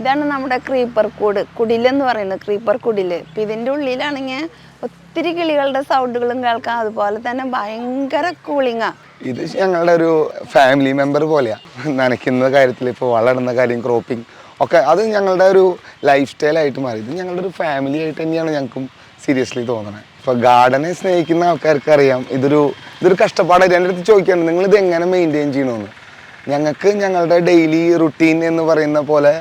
ഇതാണ് നമ്മുടെ ക്രീപ്പർ കൂട്. കുടിലെന്ന് പറയുന്നത് ക്രീപ്പർ കുടിൽ ഇപ്പം ഇതിന്റെ ഉള്ളിലാണെങ്കിൽ ഒത്തിരി കിളികളുടെ സൗണ്ടുകളും കേൾക്കാം. അതുപോലെ തന്നെ ഭയങ്കര കൂളിങ്ങാ ഇത് ഞങ്ങളുടെ ഒരു ഫാമിലി മെമ്പർ പോലെയാണ് നനയ്ക്കുന്ന കാര്യത്തിൽ ഇപ്പോൾ വളരുന്ന കാര്യം ക്രോപ്പിംഗ് ഒക്കെ അത് ഞങ്ങളുടെ ഒരു ലൈഫ് സ്റ്റൈൽ ആയിട്ട് മാറി. ഇത് ഞങ്ങളുടെ ഒരു ഫാമിലി ആയിട്ട് തന്നെയാണ് ഞങ്ങൾക്കും സീരിയസ്ലി തോന്നുന്നത് ഇപ്പോൾ ഗാർഡനെ സ്നേഹിക്കുന്ന ആൾക്കാർക്ക് അറിയാം. ഇതൊരു ഇതൊരു കഷ്ടപ്പാടായിട്ട് എന്റെ അടുത്ത് ചോദിക്കാണ്. നിങ്ങൾ ഇത് എങ്ങനെ മെയിന്റെയിൻ ചെയ്യണമെന്ന് ഞങ്ങൾക്ക് ഞങ്ങളുടെ ഡെയിലി റുട്ടീൻ എന്ന് പറയുന്ന പോലെ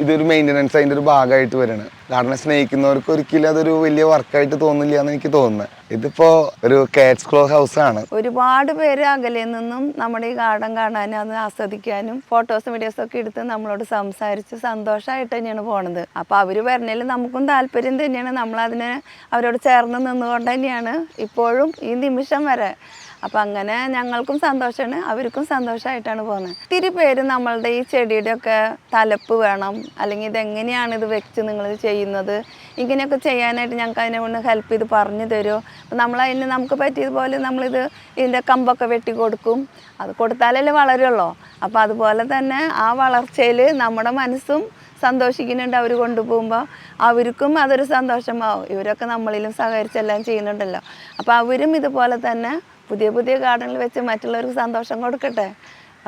ഇതൊരു മെയിന്റനൻസ് അതിന്റെ ഒരു ഭാഗമായിട്ട് വരികയാണ് കാരണം സ്നേഹിക്കുന്നവർക്ക് ഒരിക്കലും അതൊരു വലിയ വർക്കായിട്ട് തോന്നില്ല എന്ന് എനിക്ക് തോന്നുന്നത് ഇതിപ്പോ ഒരു കാറ്റ്സ് ക്ലോ ഹൗസ് ആണ്. ഒരുപാട് പേര് അകലെ നിന്നും നമ്മുടെ ഈ ഗാർഡൻ കാണാനും അത് ആസ്വദിക്കാനും ഫോട്ടോസും വീഡിയോസും ഒക്കെ എടുത്ത് നമ്മളോട് സംസാരിച്ച് സന്തോഷമായിട്ട് തന്നെയാണ് പോണത്. അപ്പൊ അവർ വരണതിൽ നമുക്കും താല്പര്യം തന്നെയാണ്. നമ്മളതിനെ അവരോട് ചേർന്ന് നിന്നുകൊണ്ട് തന്നെയാണ് ഇപ്പോഴും ഈ നിമിഷം വരെ അപ്പം അങ്ങനെ ഞങ്ങൾക്കും സന്തോഷമാണ് അവർക്കും സന്തോഷമായിട്ടാണ് പോകുന്നത്. ഒത്തിരി പേര് നമ്മളുടെ ഈ ചെടിയുടെ ഒക്കെ തലപ്പ് വേണം അല്ലെങ്കിൽ ഇതെങ്ങനെയാണ് ഇത് വെച്ച് നിങ്ങൾ ചെയ്യുന്നത് ഇങ്ങനെയൊക്കെ ചെയ്യാനായിട്ട് ഞങ്ങൾക്ക് അതിനെ കൊണ്ട് ഹെൽപ്പ് ചെയ്ത് പറഞ്ഞു തരുമോ അപ്പം നമ്മളതിന് നമുക്ക് പറ്റിയതുപോലെ നമ്മളിത് ഇതിന്റെ കമ്പൊക്കെ വെട്ടി കൊടുക്കും. അത് കൊടുത്താലല്ലേ വളരുള്ളൂ. അപ്പോൾ അതുപോലെ തന്നെ ആ വളർച്ചയിൽ നമ്മുടെ മനസ്സും സന്തോഷിക്കുന്നുണ്ട് അവർ കൊണ്ടുപോകുമ്പോൾ അവർക്കും അതൊരു സന്തോഷമാവും. ഇവരൊക്കെ നമ്മളിലും സഹകരിച്ചെല്ലാം ചെയ്യുന്നുണ്ടല്ലോ. അപ്പോൾ അവരും ഇതുപോലെ തന്നെ പുതിയ പുതിയ ഗാർഡനിൽ വെച്ച് മറ്റുള്ളവർക്ക് സന്തോഷം കൊടുക്കട്ടെ.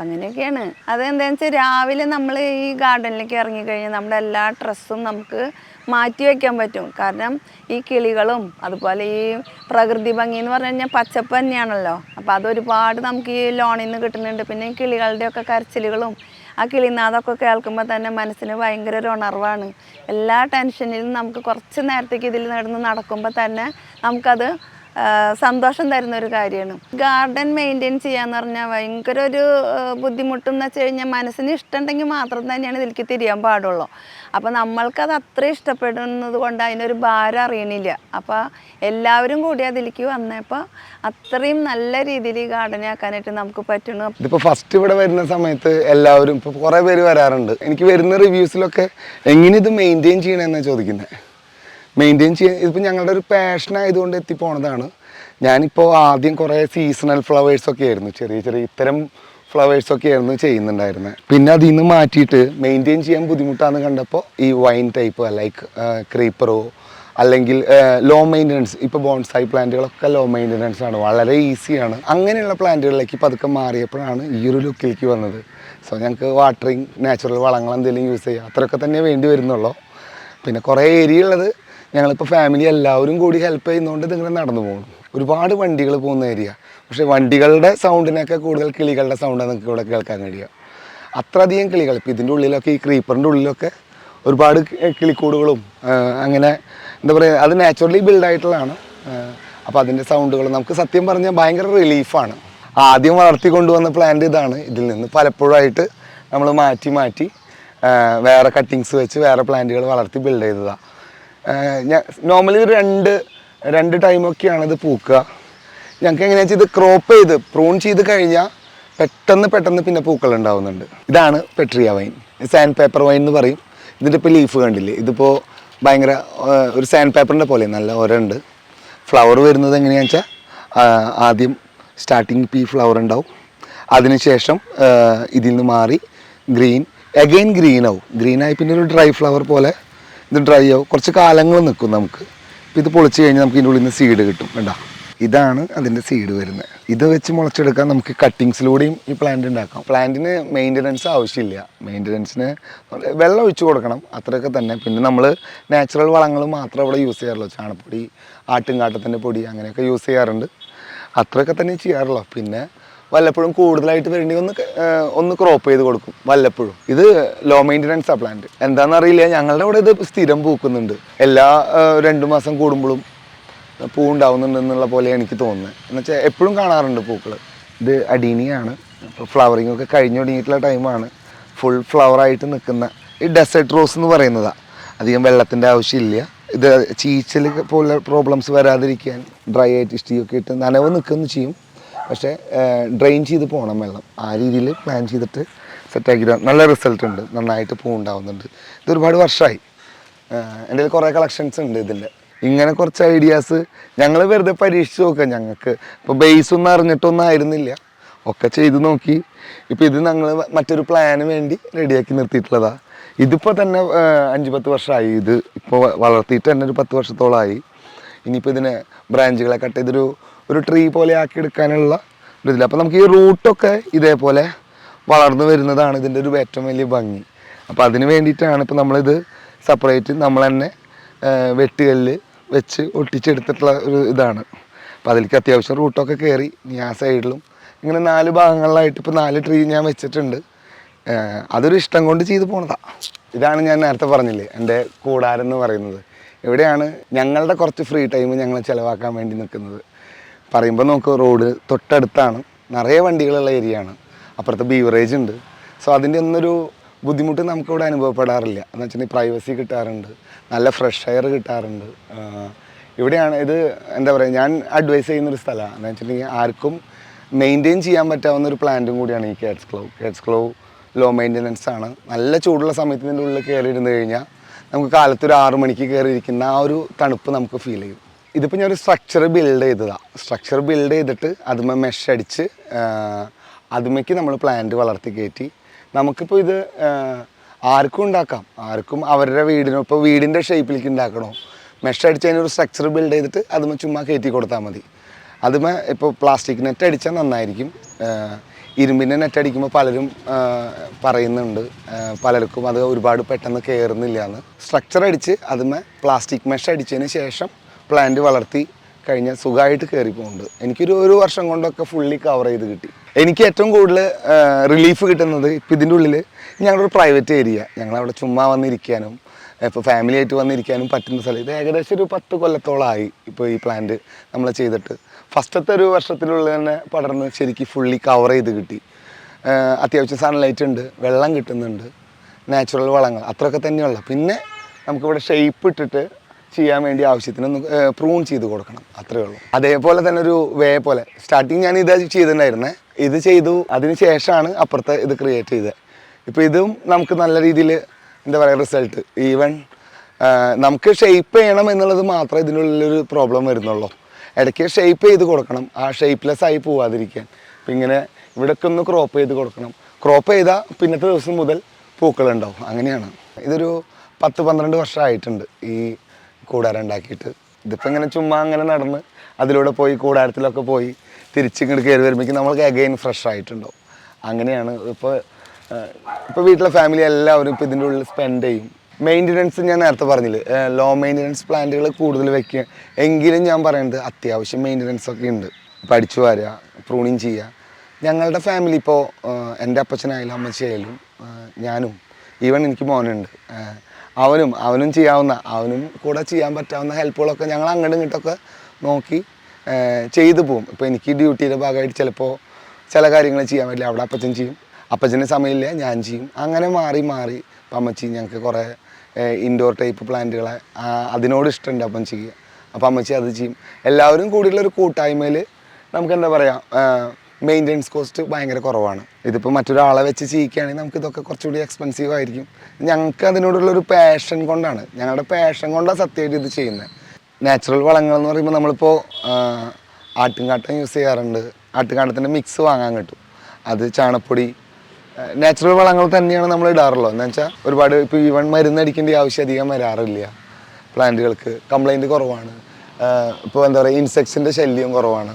അങ്ങനെയൊക്കെയാണ്. അതെന്താണെന്ന് വെച്ചാൽ രാവിലെ നമ്മൾ ഈ ഗാർഡനിലേക്ക് ഇറങ്ങിക്കഴിഞ്ഞാൽ നമ്മുടെ എല്ലാ ഡ്രസ്സും നമുക്ക് മാറ്റി വയ്ക്കാൻ പറ്റും. കാരണം ഈ കിളികളും അതുപോലെ ഈ പ്രകൃതി ഭംഗി എന്ന് പറഞ്ഞു കഴിഞ്ഞാൽ പച്ചപ്പ് തന്നെയാണല്ലോ. അപ്പോൾ അതൊരുപാട് നമുക്ക് ഈ ലോണിൽ നിന്ന് കിട്ടുന്നുണ്ട്. പിന്നെ ഈ കിളികളുടെയൊക്കെ കരച്ചിലുകളും ആ കിളിനാഥമൊക്കെ കേൾക്കുമ്പോൾ തന്നെ മനസ്സിന് ഭയങ്കര ഒരു ഉണർവാണ്. എല്ലാ ടെൻഷനിലും നമുക്ക് കുറച്ച് നേരത്തേക്ക് ഇതിൽ നടന്ന് നടക്കുമ്പോൾ തന്നെ നമുക്കത് സന്തോഷം തരുന്ന ഒരു കാര്യമാണ്. ഗാർഡൻ മെയിന്റെയിൻ ചെയ്യാന്ന് പറഞ്ഞാൽ ഭയങ്കര ഒരു ബുദ്ധിമുട്ടെന്ന് വെച്ച് കഴിഞ്ഞാൽ മനസ്സിന് ഇഷ്ടമുണ്ടെങ്കിൽ മാത്രം തന്നെയാണ് ഇതിലേക്ക് തിരിയാൻ പാടുള്ളൂ. അപ്പോൾ നമ്മൾക്കത് അത്ര ഇഷ്ടപ്പെടുന്നത് കൊണ്ട് അതിനൊരു ഭാരം അറിയണില്ല. അപ്പോൾ എല്ലാവരും കൂടി അതിലേക്ക് വന്നപ്പോൾ അത്രയും നല്ല രീതിയിൽ ഈ ഗാർഡൻ ആക്കാനായിട്ട് നമുക്ക് പറ്റുന്നു ഇതിപ്പോൾ ഫസ്റ്റ് ഇവിടെ വരുന്ന സമയത്ത് എല്ലാവരും ഇപ്പോൾ കുറേ പേര് വരാറുണ്ട്. എനിക്ക് വരുന്ന റിവ്യൂസിലൊക്കെ എങ്ങനെ ഇത് മെയിന്റെയിൻ ചെയ്യണമെന്നാണ് ചോദിക്കുന്നത് മെയിന്റെയിൻ ചെയ്യാൻ ഇതിപ്പോൾ ഞങ്ങളുടെ ഒരു പാഷൻ ആയതുകൊണ്ട് എത്തിപ്പോണതാണ്. ഞാനിപ്പോൾ ആദ്യം കുറേ സീസണൽ ഫ്ലവേഴ്സൊക്കെ ആയിരുന്നു. ചെറിയ ചെറിയ ഇത്തരം ഫ്ലവേഴ്സൊക്കെ ആയിരുന്നു ചെയ്യുന്നുണ്ടായിരുന്നത് പിന്നെ അതിൽ നിന്ന് മാറ്റിയിട്ട് മെയിന്റെയിൻ ചെയ്യാൻ ബുദ്ധിമുട്ടാണെന്ന് കണ്ടപ്പോൾ ഈ വൈൻ ടൈപ്പ് ലൈക്ക് ക്രീപ്പറോ അല്ലെങ്കിൽ ലോ മെയിന്റനൻസ് ഇപ്പോൾ ബോൺസായി പ്ലാന്റുകളൊക്കെ ലോ മെയിന്റനൻസ് ആണ്. വളരെ ഈസിയാണ് അങ്ങനെയുള്ള പ്ലാന്റുകളിലേക്ക് പതുക്കെ മാറിയപ്പോഴാണ് ഈ ഒരു ലുക്കിലേക്ക് വന്നത്. സോ ഞങ്ങൾക്ക് വാട്ടറിങ് നാച്ചുറൽ വളങ്ങൾ എന്തെങ്കിലും യൂസ് ചെയ്യുക അത്രയൊക്കെ തന്നെ വേണ്ടി വരുന്നുള്ളൂ. പിന്നെ കുറേ ഏരിയ ഉള്ളത് ഞങ്ങളിപ്പോൾ ഫാമിലി എല്ലാവരും കൂടി ഹെൽപ്പ് ചെയ്യുന്നതുകൊണ്ട് ഇതിങ്ങനെ നടന്നു പോകും ഒരുപാട് വണ്ടികൾ പോകുന്ന ഏരിയ പക്ഷേ വണ്ടികളുടെ സൗണ്ടിനൊക്കെ കൂടുതൽ കിളികളുടെ സൗണ്ടാണ് നിങ്ങൾക്ക് ഇവിടെ കേൾക്കാൻ കഴിയുക. അത്രയധികം കിളികൾ. ഇപ്പോൾ ഇതിന്റെ ഉള്ളിലൊക്കെ ഈ ക്രീപ്പറിന്റെ ഉള്ളിലൊക്കെ ഒരുപാട് കിളിക്കൂടുകളും അങ്ങനെ എന്താ പറയുക അത് നാച്ചുറലി ബിൽഡായിട്ടുള്ളതാണ് അപ്പോൾ അതിന്റെ സൗണ്ടുകൾ നമുക്ക് സത്യം പറഞ്ഞാൽ ഭയങ്കര റിലീഫാണ് ആദ്യം വളർത്തി കൊണ്ടുവന്ന പ്ലാന്റ് ഇതാണ്. ഇതിൽ നിന്ന് പലപ്പോഴായിട്ട് നമ്മൾ മാറ്റി മാറ്റി വേറെ കട്ടിങ്സ് വെച്ച് വേറെ പ്ലാന്റുകൾ വളർത്തി ബിൽഡ് ചെയ്തതാണ് ഞാൻ നോർമലി രണ്ട് രണ്ട് ടൈമൊക്കെയാണ് ഇത് പൂക്കുക. ഞങ്ങൾക്ക് എങ്ങനെയാ വെച്ചാൽ ഇത് ക്രോപ്പ് ചെയ്ത് പ്രൂൺ ചെയ്ത് കഴിഞ്ഞാൽ പെട്ടെന്ന് പെട്ടെന്ന് പിന്നെ പൂക്കൾ ഉണ്ടാവുന്നുണ്ട്. ഇതാണ് petrea vine sandpaper vine എന്ന് പറയും. ഇതിന്റെ ഇപ്പോൾ ലീഫ് കണ്ടില്ലേ? ഇതിപ്പോൾ ഭയങ്കര ഒരു സാൻഡ് പേപ്പറിന്റെ പോലെ നല്ല ഒരണ്ട് ഫ്ലവർ വരുന്നത് എങ്ങനെയാണെന്ന് വെച്ചാൽ ആദ്യം സ്റ്റാർട്ടിങ് പീ ഫ്ലവർ ഉണ്ടാവും. അതിനുശേഷം ഇതിൽ നിന്ന് മാറി ഗ്രീൻ അഗെയിൻ ഗ്രീൻ ആവും. ഗ്രീൻ ആയി പിന്നെ ഒരു ഡ്രൈ ഫ്ലവർ പോലെ ഇത് ഡ്രൈ ആവും. കുറച്ച് കാലങ്ങൾ നിൽക്കും നമുക്ക്. ഇത് പൊളിച്ച് കഴിഞ്ഞാൽ നമുക്ക് ഇതിന്റെ ഉള്ളിൽ നിന്ന് സീഡ് കിട്ടും. വേണ്ട ഇതാണ് അതിന്റെ സീഡ് വരുന്നത്. ഇത് വെച്ച് മുളച്ചെടുക്കാൻ നമുക്ക് കട്ടിങ്സിലൂടെയും ഈ പ്ലാന്റ് ഉണ്ടാക്കാം. പ്ലാന്റിന് മെയിന്റനൻസ് ആവശ്യമില്ല. മെയിന്റനൻസിന് വെള്ളം ഒഴിച്ചു കൊടുക്കണം. അത്രയൊക്കെ തന്നെ. പിന്നെ നമ്മൾ നാച്ചുറൽ വളങ്ങൾ മാത്രമേ അവിടെ യൂസ് ചെയ്യാറുള്ളൂ. ചാണപ്പൊടി ആട്ടുംകാട്ടത്തിന്റെ പൊടി അങ്ങനെയൊക്കെ യൂസ് ചെയ്യാറുണ്ട്. അത്രയൊക്കെ തന്നെ ചെയ്യാറുള്ളൂ. പിന്നെ വല്ലപ്പോഴും കൂടുതലായിട്ട് വേണ്ടി ഒന്ന് ഒന്ന് ക്രോപ്പ് ചെയ്ത് കൊടുക്കും വല്ലപ്പോഴും. ഇത് ലോ മെയിന്റനൻസ് ആ പ്ലാന്റ് എന്താണെന്നറിയില്ല ഞങ്ങളുടെ ഇവിടെ ഇത് സ്ഥിരം പൂക്കുന്നുണ്ട്. എല്ലാ രണ്ടു മാസം കൂടുമ്പോഴും പൂ ഉണ്ടാവുന്നുണ്ടെന്നുള്ള പോലെ എനിക്ക് തോന്നുന്നത്. എന്നുവെച്ചാൽ എപ്പോഴും കാണാറുണ്ട് പൂക്കൾ ഇത് അഡീനിയാണ് ഫ്ലവറിംഗ് ഒക്കെ കഴിഞ്ഞു തുടങ്ങിയിട്ടുള്ള ടൈമാണ് ഫുൾ ഫ്ലവറായിട്ട് നിൽക്കുന്ന ഈ ഡെസേർട്ട് റോസ് എന്ന് പറയുന്നതാണ് അധികം വെള്ളത്തിന്റെ ആവശ്യമില്ല. ഇത് ചീച്ചൽ പോലെ പ്രോബ്ലംസ് വരാതിരിക്കാൻ ഡ്രൈ ആയിട്ട് ഇഷ്ടിയൊക്കെ ഇട്ട് നനവ് നിൽക്കുന്നു ചെയ്യും. പക്ഷേ ഡ്രെയിൻ ചെയ്ത് പോകണം വെള്ളം. ആ രീതിയിൽ പ്ലാൻ ചെയ്തിട്ട് സെറ്റാക്കിയിട്ട് നല്ല റിസൾട്ട് ഉണ്ട്. നന്നായിട്ട് പൂ ഉണ്ടാവുന്നുണ്ട് ഇത് ഒരുപാട് വർഷമായി എന്റെ കുറേ കളക്ഷൻസ് ഉണ്ട് ഇതിന്റെ. ഇങ്ങനെ കുറച്ച് ഐഡിയാസ് ഞങ്ങൾ വെറുതെ പരീക്ഷിച്ച് നോക്കുക. ഞങ്ങൾക്ക് ഇപ്പോൾ ബേസ് ഒന്നും അറിഞ്ഞിട്ടൊന്നും ആയിരുന്നില്ല. ഒക്കെ ചെയ്ത് നോക്കി. ഇപ്പോൾ ഇത് ഞങ്ങൾ മറ്റൊരു പ്ലാന് വേണ്ടി റെഡിയാക്കി നിർത്തിയിട്ടുള്ളതാണ് ഇതിപ്പോൾ തന്നെ അഞ്ച് പത്ത് വർഷമായി ഇത് ഇപ്പോൾ വളർത്തിയിട്ട് തന്നെ ഒരു പത്ത് വർഷത്തോളമായി ഇനിയിപ്പോൾ ഇതിനെ ബ്രാഞ്ചുകളെ കട്ട് ചെയ്തൊരു ഒരു ട്രീ പോലെ ആക്കി എടുക്കാനുള്ള ഒരു ഇതില്ല അപ്പോൾ നമുക്ക് ഈ റൂട്ടൊക്കെ ഇതേപോലെ വളർന്നു വരുന്നതാണ് ഇതിന്റെ ഒരു ഏറ്റവും വലിയ ഭംഗി. അപ്പോൾ അതിന് വേണ്ടിയിട്ടാണ് ഇപ്പോൾ നമ്മളിത് സെപ്പറേറ്റ് നമ്മൾ തന്നെ വെട്ടുകല്ല് വെച്ച് ഒട്ടിച്ചെടുത്തിട്ടുള്ള ഒരു ഇതാണ്. അപ്പോൾ അതിലേക്ക് അത്യാവശ്യം റൂട്ടൊക്കെ കയറി ആ സൈഡിലും ഇങ്ങനെ നാല് ഭാഗങ്ങളിലായിട്ട് ഇപ്പോൾ നാല് ട്രീ ഞാൻ വെച്ചിട്ടുണ്ട്. അതൊരു ഇഷ്ടം കൊണ്ട് ചെയ്തു പോണതാ. ഇതാണ് ഞാൻ നേരത്തെ പറഞ്ഞില്ലേ എന്റെ കൂടാരം എന്ന് പറയുന്നത്. ഇവിടെയാണ് ഞങ്ങളുടെ കുറച്ച് ഫ്രീ ടൈം ഞങ്ങൾ ചിലവാക്കാൻ വേണ്ടി നിൽക്കുന്നത്. പറയുമ്പോൾ നമുക്ക് റോഡ് തൊട്ടടുത്താണ്. നിറയെ വണ്ടികളുള്ള ഏരിയ ആണ്. അപ്പുറത്ത് ബീവറേജ് ഉണ്ട്. സോ അതിന്റെ ഒന്നൊരു ബുദ്ധിമുട്ട് നമുക്കിവിടെ അനുഭവപ്പെടാറില്ല. എന്ന് വെച്ചിട്ടുണ്ടെങ്കിൽ പ്രൈവസി കിട്ടാറുണ്ട്. നല്ല ഫ്രഷ് എയർ കിട്ടാറുണ്ട്. ഇവിടെയാണ് ഇത് എന്താ പറയുക ഞാൻ അഡ്വൈസ് ചെയ്യുന്നൊരു സ്ഥലമാണ് എന്ന് വെച്ചിട്ടുണ്ടെങ്കിൽ ആർക്കും മെയിന്റെയിൻ ചെയ്യാൻ പറ്റാവുന്ന ഒരു പ്ലാന്റും കൂടിയാണ് ഈ കേഡ്സ് ക്ലോ കേഡ്സ് ക്ലോ ലോ മെയിന്റെനൻസ് ആണ്. നല്ല ചൂടുള്ള സമയത്ത് ഇതിന്റെ ഉള്ളിൽ കയറി ഇരുന്ന് കഴിഞ്ഞാൽ നമുക്ക് കാലത്തൊരു ആറു മണിക്ക് കയറി ഇരിക്കുന്ന ആ ഒരു തണുപ്പ് നമുക്ക് ഫീൽ ചെയ്യും. ഇതിപ്പോൾ ഞാൻ ഒരു സ്ട്രക്ചർ ബിൽഡ് ചെയ്തതാണ് സ്ട്രക്ചർ ബിൽഡ് ചെയ്തിട്ട് അതുമേ മെഷ് അടിച്ച് അതുമേക്ക് നമ്മൾ പ്ലാന്റ് വളർത്തി കയറ്റി. നമുക്കിപ്പോൾ ഇത് ആർക്കും ഉണ്ടാക്കാം. ആർക്കും അവരുടെ വീടിനോ ഇപ്പോൾ വീടിന്റെ ഷേപ്പിലേക്ക് ഉണ്ടാക്കണോ? മെഷ് അടിച്ച് അതിനൊരു സ്ട്രക്ചർ ബിൽഡ് ചെയ്തിട്ട് അതുമേ ചുമ്മാ കയറ്റി കൊടുത്താൽ മതി. അതുമേ ഇപ്പോൾ പ്ലാസ്റ്റിക് നെറ്റ് അടിച്ചാൽ നന്നായിരിക്കും. ഇരുമ്പിന്റെ നെറ്റ് അടിക്കുമ്പോൾ പലരും പറയുന്നുണ്ട്. പലർക്കും അത് ഒരുപാട് പെട്ടെന്ന് കയറുന്നില്ല എന്ന് സ്ട്രക്ചർ അടിച്ച് അതുമേ പ്ലാസ്റ്റിക് മെഷ് അടിച്ചതിന് ശേഷം പ്ലാന്റ് വളർത്തി കഴിഞ്ഞാൽ സുഖമായിട്ട് കയറി പോകുന്നുണ്ട് എനിക്കൊരു ഒരു വർഷം കൊണ്ടൊക്കെ ഫുള്ളി കവർ ചെയ്ത് കിട്ടി. എനിക്ക് ഏറ്റവും കൂടുതൽ റിലീഫ് കിട്ടുന്നത് ഇപ്പം ഇതിന്റെ ഉള്ളിൽ ഞങ്ങളൊരു പ്രൈവറ്റ് ഏരിയ ഞങ്ങളവിടെ ചുമ്മാ വന്നിരിക്കാനും ഇപ്പോൾ ഫാമിലി ആയിട്ട് വന്നിരിക്കാനും പറ്റുന്ന സ്ഥലം. ഇത് ഏകദേശം ഒരു പത്ത് കൊല്ലത്തോളമായി ഇപ്പോൾ ഈ പ്ലാന്റ് നമ്മൾ ചെയ്തിട്ട്. ഫസ്റ്റത്തെ ഒരു വർഷത്തിനുള്ളിൽ തന്നെ പടർന്ന് ശരിക്കും ഫുള്ളി കവർ ചെയ്ത് കിട്ടി. അത്യാവശ്യം സൺലൈറ്റ് ഉണ്ട് വെള്ളം കിട്ടുന്നുണ്ട് നാച്ചുറൽ വളങ്ങൾ അത്രയൊക്കെ തന്നെയുള്ള. പിന്നെ നമുക്കിവിടെ ഷേപ്പ് ഇട്ടിട്ട് ചെയ്യാൻ വേണ്ടി ആവശ്യത്തിനൊന്ന് പ്രൂൺ ചെയ്ത് കൊടുക്കണം. അത്രേ ഉള്ളൂ. അതേപോലെ തന്നെ ഒരു വേ പോലെ. സ്റ്റാർട്ടിങ് ഞാൻ ഇത് ചെയ്തിട്ടുണ്ടായിരുന്നേ. ഇത് ചെയ്തു. അതിന് ശേഷമാണ് അപ്പുറത്തെ ഇത് ക്രിയേറ്റ് ചെയ്തത് ഇപ്പോൾ ഇതും നമുക്ക് നല്ല രീതിയിൽ എന്താ പറയുക റിസൾട്ട് ഈവൻ നമുക്ക് ഷെയ്പ്പ് ചെയ്യണം എന്നുള്ളത് മാത്രമേ ഇതിനുള്ളിലൊരു പ്രോബ്ലം വരുന്നുള്ളൂ. ഇടയ്ക്ക് ഷെയ്പ്പ് ചെയ്ത് കൊടുക്കണം. ആ ഷെയ്പ്പ്ലെസ് ആയി പോവാതിരിക്കാൻ. അപ്പം ഇങ്ങനെ ഇവിടെയൊക്കെ ഒന്ന് ക്രോപ്പ് ചെയ്ത് കൊടുക്കണം. ക്രോപ്പ് ചെയ്താൽ പിന്നത്തെ ദിവസം മുതൽ പൂക്കളുണ്ടാവും. അങ്ങനെയാണ്. ഇതൊരു പത്ത് പന്ത്രണ്ട് വർഷമായിട്ടുണ്ട്. ഈ കൂടാരം ഉണ്ടാക്കിയിട്ട് ഇതിപ്പോൾ ഇങ്ങനെ ചുമ്മാ അങ്ങനെ നടന്ന് അതിലൂടെ പോയി കൂടാരത്തിലൊക്കെ പോയി തിരിച്ചിങ്ങോട്ട് കയറി വരുമ്പോഴേക്കും നമ്മൾക്ക് അഗൈൻ ഫ്രഷ് ആയിട്ടുണ്ടാവും. അങ്ങനെയാണ് ഇപ്പോൾ ഇപ്പോൾ വീട്ടിലെ ഫാമിലി എല്ലാവരും ഇപ്പോൾ ഇതിന്റെ ഉള്ളിൽ സ്പെൻഡ് ചെയ്യും. മെയിന്റനൻസ് ഞാൻ നേരത്തെ പറഞ്ഞില്ലേ ലോ മെയിന്റനൻസ് പ്ലാന്റുകൾ കൂടുതൽ വെക്കുക. എങ്കിലും ഞാൻ പറയുന്നത് അത്യാവശ്യം മെയിന്റനൻസ് ഒക്കെ ഉണ്ട്. പഠിച്ചു വരിക പ്രൂണിങ് ചെയ്യുക. ഞങ്ങളുടെ ഫാമിലി ഇപ്പോൾ എന്റെ അപ്പച്ചനായാലും അമ്മച്ചിയായാലും ഞാനും ഈവൻ എനിക്ക് മോനുണ്ട്. അവനും അവനും ചെയ്യാവുന്ന അവനും കൂടെ ചെയ്യാൻ പറ്റാവുന്ന ഹെൽപ്പുകളൊക്കെ ഞങ്ങൾ അങ്ങോട്ടും ഇങ്ങോട്ടൊക്കെ നോക്കി ചെയ്തു പോകും ഇപ്പോൾ എനിക്ക് ഡ്യൂട്ടിയുടെ ഭാഗമായിട്ട് ചിലപ്പോൾ ചില കാര്യങ്ങൾ ചെയ്യാൻ പറ്റില്ല. അവിടെ അപ്പച്ചൻ ചെയ്യും. അപ്പച്ചന് സമയമില്ല ഞാൻ ചെയ്യും. അങ്ങനെ മാറി മാറി അമ്മച്ചി ഞങ്ങൾക്ക് കുറേ ഇൻഡോർ ടൈപ്പ് പ്ലാന്റുകളെ അതിനോട് ഇഷ്ടമുണ്ട് അപ്പം ചെയ്യുക അപ്പം അമ്മച്ചി അത് ചെയ്യും. എല്ലാവരും കൂടിയുള്ള ഒരു കൂട്ടായ്മയിൽ നമുക്ക് എന്താ പറയുക മെയിന്റെനൻസ് കോസ്റ്റ് ഭയങ്കര കുറവാണ്. ഇതിപ്പോൾ മറ്റൊരാളെ വെച്ച് ചെയ്യിക്കുകയാണെങ്കിൽ നമുക്ക് ഇതൊക്കെ കുറച്ചുകൂടി എക്സ്പെൻസീവ് ആയിരിക്കും. ഞങ്ങൾക്ക് അതിനോടുള്ള ഒരു പാഷൻ കൊണ്ടാണ്. ഞങ്ങളുടെ പാഷൻ കൊണ്ടാണ് സത്യമായിട്ട് ഇത് ചെയ്യുന്നത് നാച്ചുറൽ വളങ്ങൾ എന്ന് പറയുമ്പോൾ നമ്മളിപ്പോൾ ആട്ടുംകാട്ടം യൂസ് ചെയ്യാറുണ്ട്. ആട്ടുംകാട്ടത്തിന്റെ മിക്സ് വാങ്ങാൻ കിട്ടും. അത് ചാണപ്പൊടി നാച്ചുറൽ വളങ്ങൾ തന്നെയാണ് നമ്മൾ ഇടാറുള്ളത് എന്ന് വെച്ചാൽ ഒരുപാട് ഇപ്പോൾ ഈവൺ മരുന്ന് അടിക്കേണ്ട ആവശ്യം അധികം വരാറില്ല. പ്ലാന്റുകൾക്ക് കംപ്ലൈന്റ് കുറവാണ്. ഇപ്പോൾ എന്താ പറയുക ഇൻസെക്ട്സിന്റെ ശല്യം കുറവാണ്.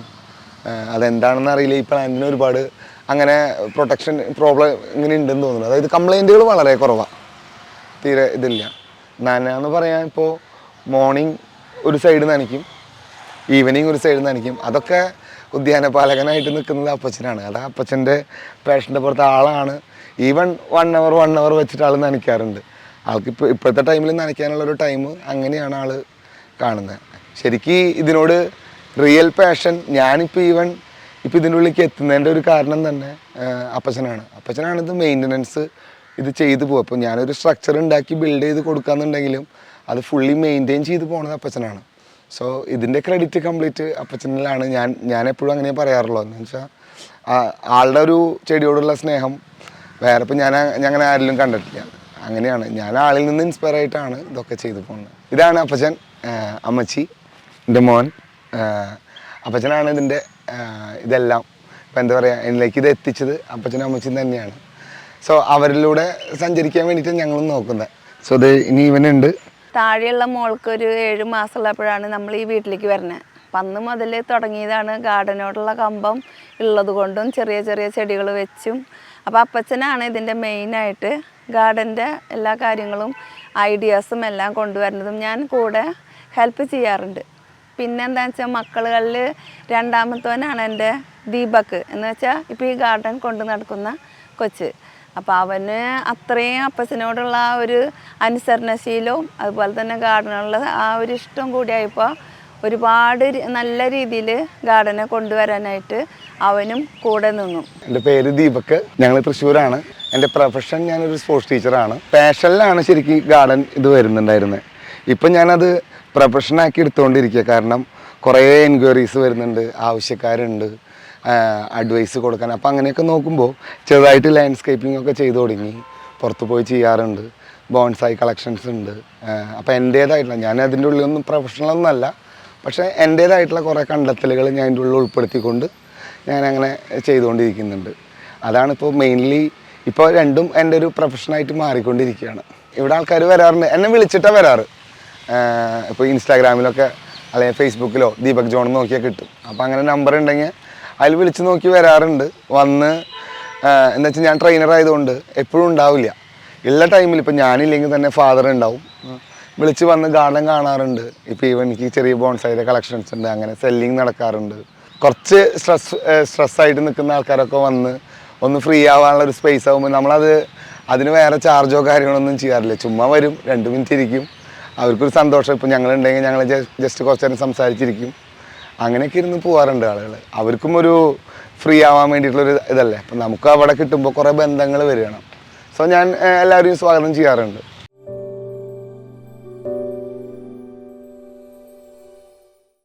അതെന്താണെന്ന് അറിയില്ല. ഈ പ്ലാന്റിന് ഒരുപാട് അങ്ങനെ പ്രൊട്ടക്ഷൻ പ്രോബ്ലം ഇങ്ങനെ ഉണ്ടെന്ന് തോന്നുന്നു. അതായത് കംപ്ലൈന്റുകൾ വളരെ കുറവാണ് തീരെ ഇതില്ല. നനയെന്ന് പറയാൻ ഇപ്പോൾ മോർണിംഗ് ഒരു സൈഡ് നനയ്ക്കും ഈവനിങ് ഒരു സൈഡ് നനയ്ക്കും. അതൊക്കെ ഉദ്യാനപാലകനായിട്ട് നിൽക്കുന്നത് അപ്പച്ചനാണ്. അത് അപ്പച്ചന്റെ പേഷന്റെ പുറത്ത് ആളാണ്. Even one hour one hour വെച്ചിട്ട് ആൾ നനയ്ക്കാറുണ്ട്. ആൾക്ക് ഇപ്പോൾ ഇപ്പോഴത്തെ ടൈമിൽ നനയ്ക്കാനുള്ള ഒരു ടൈം അങ്ങനെയാണ് ആൾ കാണുന്നത് ശരിക്കും ഇതിനോട് റിയൽ പാഷൻ ഞാനിപ്പോൾ ഈവൻ ഇപ്പോൾ ഉള്ളിലേക്ക് എത്തുന്നതിന്റെ ഒരു കാരണം തന്നെ അപ്പച്ചനാണ്. അപ്പച്ചനാണ് ഇത് മെയിന്റനൻസ് ഇത് ചെയ്തു പോകും അപ്പോൾ ഞാനൊരു സ്ട്രക്ചർ ഉണ്ടാക്കി ബിൽഡ് ചെയ്ത് കൊടുക്കാന്നുണ്ടെങ്കിലും അത് ഫുള്ളി മെയിന്റെയിൻ ചെയ്ത് പോകുന്നത് അപ്പച്ചനാണ്. സോ ഇതിന്റെ ക്രെഡിറ്റ് കംപ്ലീറ്റ് അപ്പച്ചനിലാണ് ഞാൻ ഞാൻ എപ്പോഴും അങ്ങനെ പറയാറുള്ളൂ എന്ന് വെച്ചാൽ ആളുടെ ഒരു ചെടിയോടുള്ള സ്നേഹം വേറെ ഇപ്പം ഞാൻ ഞാൻ അങ്ങനെ ആരിലും കണ്ടിട്ടില്ല. അങ്ങനെയാണ്. ഞാൻ ആളിൽ നിന്ന് ഇൻസ്പയർ ആയിട്ടാണ് ഇതൊക്കെ ചെയ്തു പോകുന്നത് ഇതാണ് അപ്പച്ചൻ അമ്മച്ചി എന്റെ മോൻ. അപ്പച്ചനാണ് ഇതിന്റെ ഇതെല്ലാം. ഇപ്പം എന്താ പറയുക എന്നിലേക്ക് ഇത് എത്തിച്ചത് അപ്പച്ചനും അമ്മച്ചും തന്നെയാണ്. സോ അവരിലൂടെ സഞ്ചരിക്കാൻ വേണ്ടിയിട്ട് ഞങ്ങളും നോക്കുന്നത്. സോ ഇത് ഇനി ഇവനുണ്ട്. താഴെയുള്ള മോൾക്ക് ഒരു ഏഴ് മാസമുള്ളപ്പോഴാണ് നമ്മൾ ഈ വീട്ടിലേക്ക് വരുന്നത്. അപ്പം അന്ന് മുതൽ തുടങ്ങിയതാണ് ഗാർഡനോടുള്ള കമ്പം ഉള്ളത് കൊണ്ടും ചെറിയ ചെറിയ ചെടികൾ വെച്ചും. അപ്പോൾ അപ്പച്ചനാണ് ഇതിന്റെ മെയിനായിട്ട് ഗാർഡന്റെ എല്ലാ കാര്യങ്ങളും ഐഡിയാസും എല്ലാം കൊണ്ടുവരുന്നതും ഞാൻ കൂടെ ഹെൽപ്പ് ചെയ്യാറുണ്ട്. പിന്നെ എന്താണെന്ന് വെച്ചാൽ മക്കളുകളിൽ രണ്ടാമത്തവനാണ് എന്റെ ദീപക്. എന്ന് വെച്ചാൽ ഇപ്പോൾ ഈ ഗാർഡൻ കൊണ്ട് നടക്കുന്ന കൊച്ച്. അപ്പോൾ അവന് അത്രയും അപ്പച്ചനോടുള്ള ആ ഒരു അനുസരണശീലവും അതുപോലെ തന്നെ ഗാർഡനുള്ള ആ ഒരു ഇഷ്ടം കൂടിയായപ്പോൾ ഒരുപാട് നല്ല രീതിയിൽ ഗാർഡനെ കൊണ്ടുവരാനായിട്ട് അവനും കൂടെ നിന്നു. എന്റെ പേര് ദീപക്. ഞങ്ങൾ തൃശ്ശൂരാണ്. എന്റെ പ്രൊഫഷൻ ഞാനൊരു സ്പോർട്സ് ടീച്ചറാണ്. പാഷനിലാണ് ശരിക്കും ഗാർഡൻ ഇത് വരുന്നുണ്ടായിരുന്നത് ഇപ്പം ഞാനത് പ്രൊഫഷനാക്കി എടുത്തുകൊണ്ടിരിക്കുക. കാരണം കുറേ എൻക്വയറീസ് വരുന്നുണ്ട് ആവശ്യക്കാരുണ്ട് അഡ്വൈസ് കൊടുക്കാൻ. അപ്പോൾ അങ്ങനെയൊക്കെ നോക്കുമ്പോൾ ചെറുതായിട്ട് ലാൻഡ്സ്കേപ്പിംഗ് ഒക്കെ ചെയ്തു തുടങ്ങി. പുറത്ത് പോയി ചെയ്യാറുണ്ട്. ബോൺസായി കളക്ഷൻസ് ഉണ്ട്. അപ്പോൾ എന്റേതായിട്ടുള്ള ഞാൻ അതിന്റെ ഉള്ളിലൊന്നും പ്രൊഫഷണൽ ഒന്നല്ല പക്ഷേ എന്റേതായിട്ടുള്ള കുറേ കണ്ടെത്തലുകൾ ഞാൻ അതിന്റെ ഉള്ളിൽ ഉൾപ്പെടുത്തിക്കൊണ്ട് ഞാൻ അങ്ങനെ ചെയ്തുകൊണ്ടിരിക്കുന്നുണ്ട്. അതാണ് ഇപ്പോൾ മെയിൻലി ഇപ്പോൾ രണ്ടും എന്റെ ഒരു പ്രൊഫഷനായിട്ട് മാറിക്കൊണ്ടിരിക്കുകയാണ്. ഇവിടെ ആൾക്കാർ വരാറുണ്ട്. എന്നെ വിളിച്ചിട്ടാണ് വരാറ്. ഇപ്പോൾ ഇൻസ്റ്റാഗ്രാമിലൊക്കെ അല്ലെങ്കിൽ ഫേസ്ബുക്കിലോ ദീപക് ജോൺ നോക്കിയാൽ കിട്ടും. അപ്പോൾ അങ്ങനെ നമ്പർ ഉണ്ടെങ്കിൽ അതിൽ വിളിച്ച് നോക്കി വരാറുണ്ട്. വന്ന് എന്താ വെച്ചാൽ ഞാൻ ട്രെയിനർ ആയതുകൊണ്ട് എപ്പോഴും ഉണ്ടാവില്ല. എല്ലാ ടൈമിലും ഇപ്പം ഞാനില്ലെങ്കിൽ തന്നെ ഫാദർ ഉണ്ടാവും. വിളിച്ച് വന്ന് ഗാർഡൻ കാണാറുണ്ട്. ഇപ്പോൾ ഈവൻ എനിക്ക് ചെറിയ ബോൺസൈഡ് കളക്ഷൻസ് ഉണ്ട്. അങ്ങനെ സെല്ലിങ് നടക്കാറുണ്ട്. കുറച്ച് സ്ട്രെസ് സ്ട്രെസ്സായിട്ട് നിൽക്കുന്ന ആൾക്കാരൊക്കെ വന്ന് ഒന്ന് ഫ്രീ ആവാനുള്ള ഒരു സ്പേസ് ആകുമ്പോൾ നമ്മളത് അതിന് വേറെ ചാർജോ കാര്യങ്ങളൊന്നും ചെയ്യാറില്ല. ചുമ്മാ വരും രണ്ട് മിനിറ്റ് ഇരിക്കും. അവർക്കൊരു സന്തോഷം. ഇപ്പം ഞങ്ങളുണ്ടെങ്കിൽ ഞങ്ങൾ ജസ്റ്റ് കുറച്ച് നേരം സംസാരിച്ചിരിക്കും. അങ്ങനെയൊക്കെ ഇരുന്ന് പോകാറുണ്ട് ആളുകൾ അവർക്കും ഒരു ഫ്രീ ആവാൻ വേണ്ടിയിട്ടുള്ളൊരു ഇതല്ലേ. അപ്പം നമുക്ക് അവിടെ കിട്ടുമ്പോൾ കുറേ ബന്ധങ്ങൾ വരികയാണ്. സോ ഞാൻ എല്ലാവരെയും സ്വാഗതം ചെയ്യാറുണ്ട്.